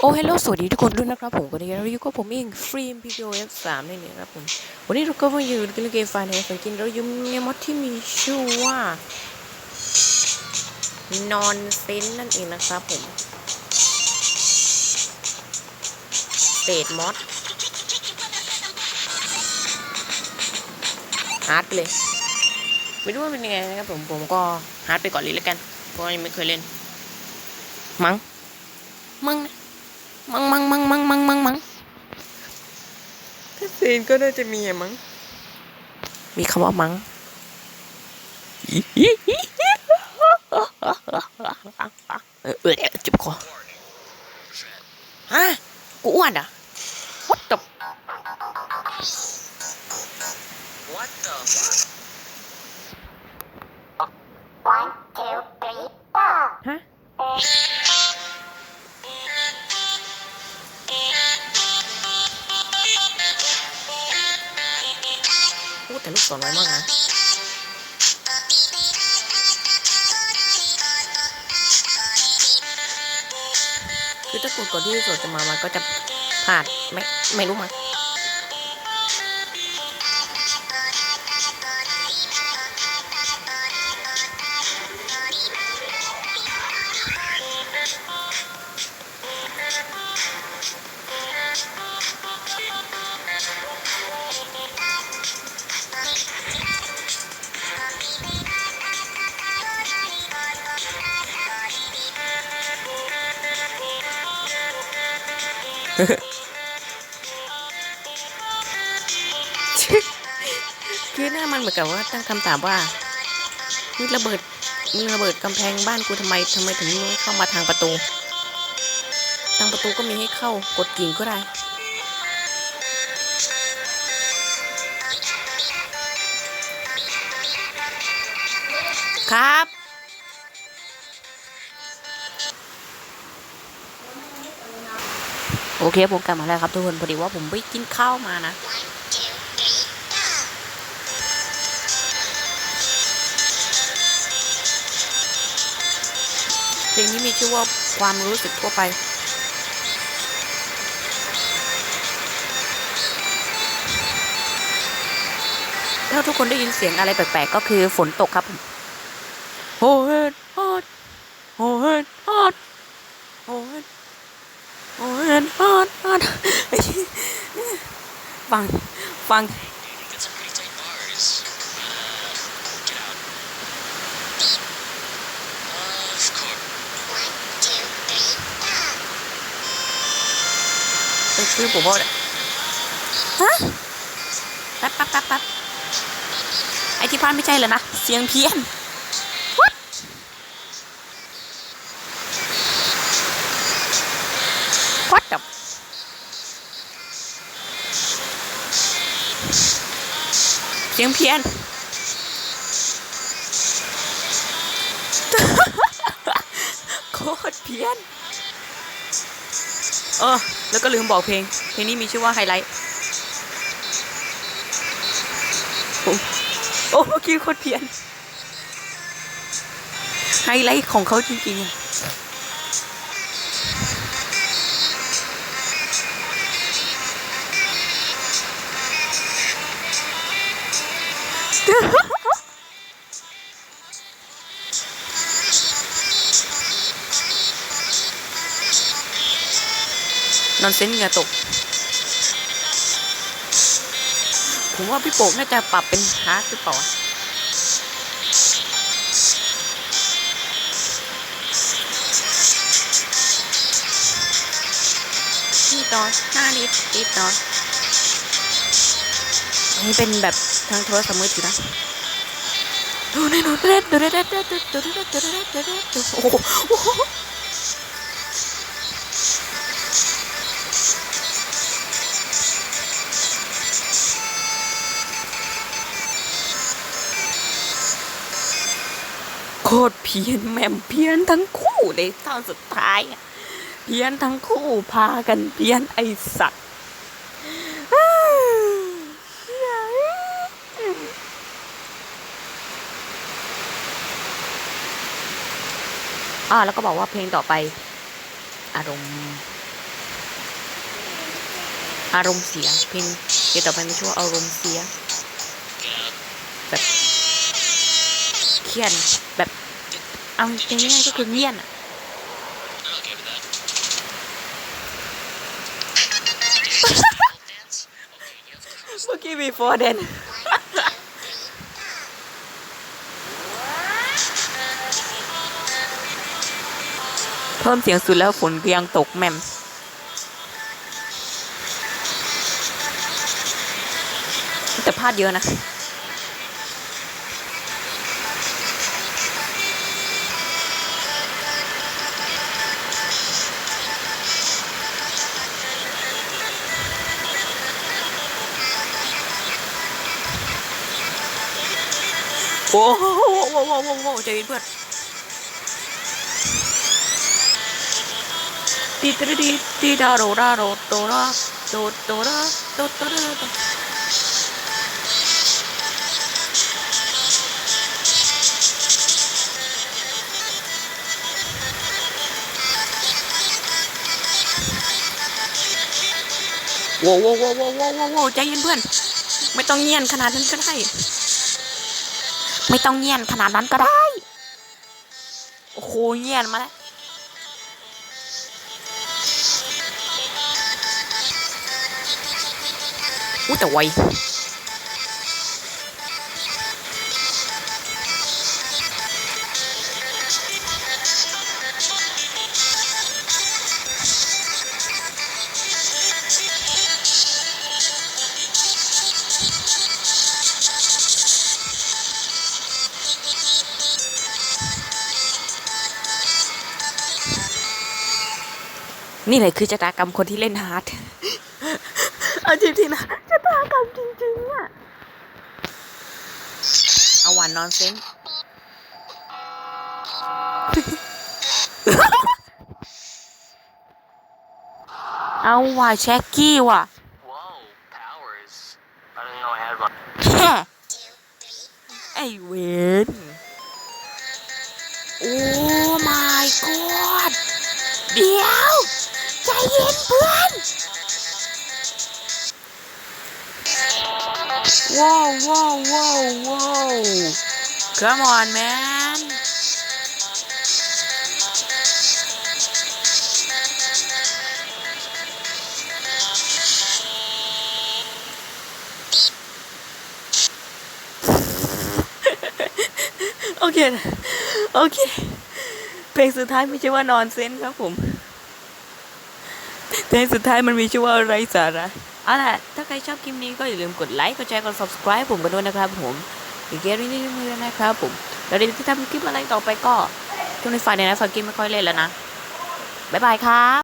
โอ้เฮลโลสวัสดีทุกคนด้วยนะครับผมวันนี้เราอยู่กับผมเองฟรีม PPOF 3นั่นเองครับผมวันนี้เราก็มาอยู่กันในเกมไฟในฝันกินเราอยู่ในมอดที่มีชื่อว่านอนเซนนั่นเองนะครับผมเตดมอดฮาร์ดเลยไม่รู้ว่าเป็นยังไงนะครับผมผมก็ฮาร์ดไปก่อนเลยแล้วกันเพราะยังไม่เคยเล่น มั้งมั้งนะ มังมังมังมังมังมังมังถ้าซีนก็น่าจะมีอะมั้ง มีคำว่ามังเออเจิบคอฮะกูอ้วนอะ พูดแต่ลูกศรไว้มากนะคือถ้ากดก่อนที่สดจะมา มันก็จะพลาดไม่ไม่รู้มั้ง คือหน้ามันเหมือนกับว่าตั้งคำถามว่ามึงระเบิดมึงระเบิดกำแพงบ้านกูทำไมทำไมถึงไม่เข้ามาทางประตู ทางประตูก็มีให้เข้ากดกิ่งก็ได้ครับ โอเคผมกลับมาแล้วครับทุกคนพอดีว่าผมไปกินข้าวมานะ เพลงนี้มีชื่อว่าความรู้สึกทั่วไปถ้าทุกคนได้ยินเสียงอะไรแปลกๆก็คือฝนตกครับผมโอ้ยฮอดโอ้ยฮอดโอ้ยโอ้ยฮอดฮอดฟัง ฟัง That's some pretty tight bars. Uh, get out. Of course. One, two, three, four. เป็นชื่อผมว่าฮะแป๊บแป๊บแป๊บแป๊บไอที่พลาดไม่ใช่เลยนะ เสียงเพี้ยน เสียงเพี้ยน โคตรเพี้ยน เออ แล้วก็ลืมบอกเพลง เพลงนี้มีชื่อว่าไฮไลท์ โอ้โอ้เมื่อกี้โคตรเพี้ยน ไฮไลท์ของเขาจริงๆ นอนเซนเงื่อตก ผมว่าพี่โป่งน่าจะปรับเป็นฮาร์ดหรือเปล่าวะนี่ตอนห้านิดนิดตอนอั นนี้เป็นแบบทางโทรศัพท์มือถือนะดูนี่ดูเด็ดดูเด็ดดูเด็ดดูเด็ดดูเด็ดดูเด็ดดูโอ้โหโคตรเพี้ยนแม่มเพี้ยนทั้งคู่เลยตอนสุดท้ายเพี้ยนทั้งคู่พากันเพี้ยนไอสัตว์อ้าว อ่าแล้วก็บอกว่าเพลงต่อไป อารมณ์อารมณ์เสีย เพลงเพลงต่อไปมีชื่อว่าอารมณ์เสีย แบบเครียดแบบเอาจริงๆก็คือเงียนอะ I'm okay with that. dance? Okay, yeah, of course. เมื่อกี้ before then เพิ่มเสียงสุดแล้วฝนยังตกแม่มแต่พลาดเยอะนะโอ้โหโว้โว้โว้โว้ใจเย็นเพื่อน ตีตรีดีตีดาโรดาโรโตราโตโตราโตโตราว้โว้โว้โว้โว้โว้โว้ใจเย็นเพื่อน ไม่ต้องเงียนขนาดนั้นก็ได้ ไม่ต้องเงียนขนาดนั้นก็ได้ โอ้โหเงียนมาแล้ว อู้แต่ไวนี่แหละคือชะตากรรมคนที่เล่นฮาร์ด เอาจริงๆนะชะตากรรมจริงๆอะเอาหวานนอนเซนเอาว่ะแช็กกี้ว่ะแค่ไอเวนโอ้ my god เดี๋ยว ใจเย็นเพื่อน ว้าวว้าวว้าวว้าว come on man โอเค โอเค เพลงสุดท้ายไม่ใช่ว่านอนเซนครับผม เพลงสุดท้ายมันมีชื่อว่าไรสาระ เอาล่ะ ถ้าใครชอบคลิปนี้ก็อย่าลืมกดไลค์ กดแชร์ กด subscribe ผมกันด้วยนะครับผมอีกเกมนี้มือนะครับผมแล้วเดี๋ยวที่ทำคลิปอะไรต่อไปก็ช่วงนี้ฝ่ายในนะฝ่ายกินไม่ค่อยเล่นแล้วนะ บ๊ายบายครับ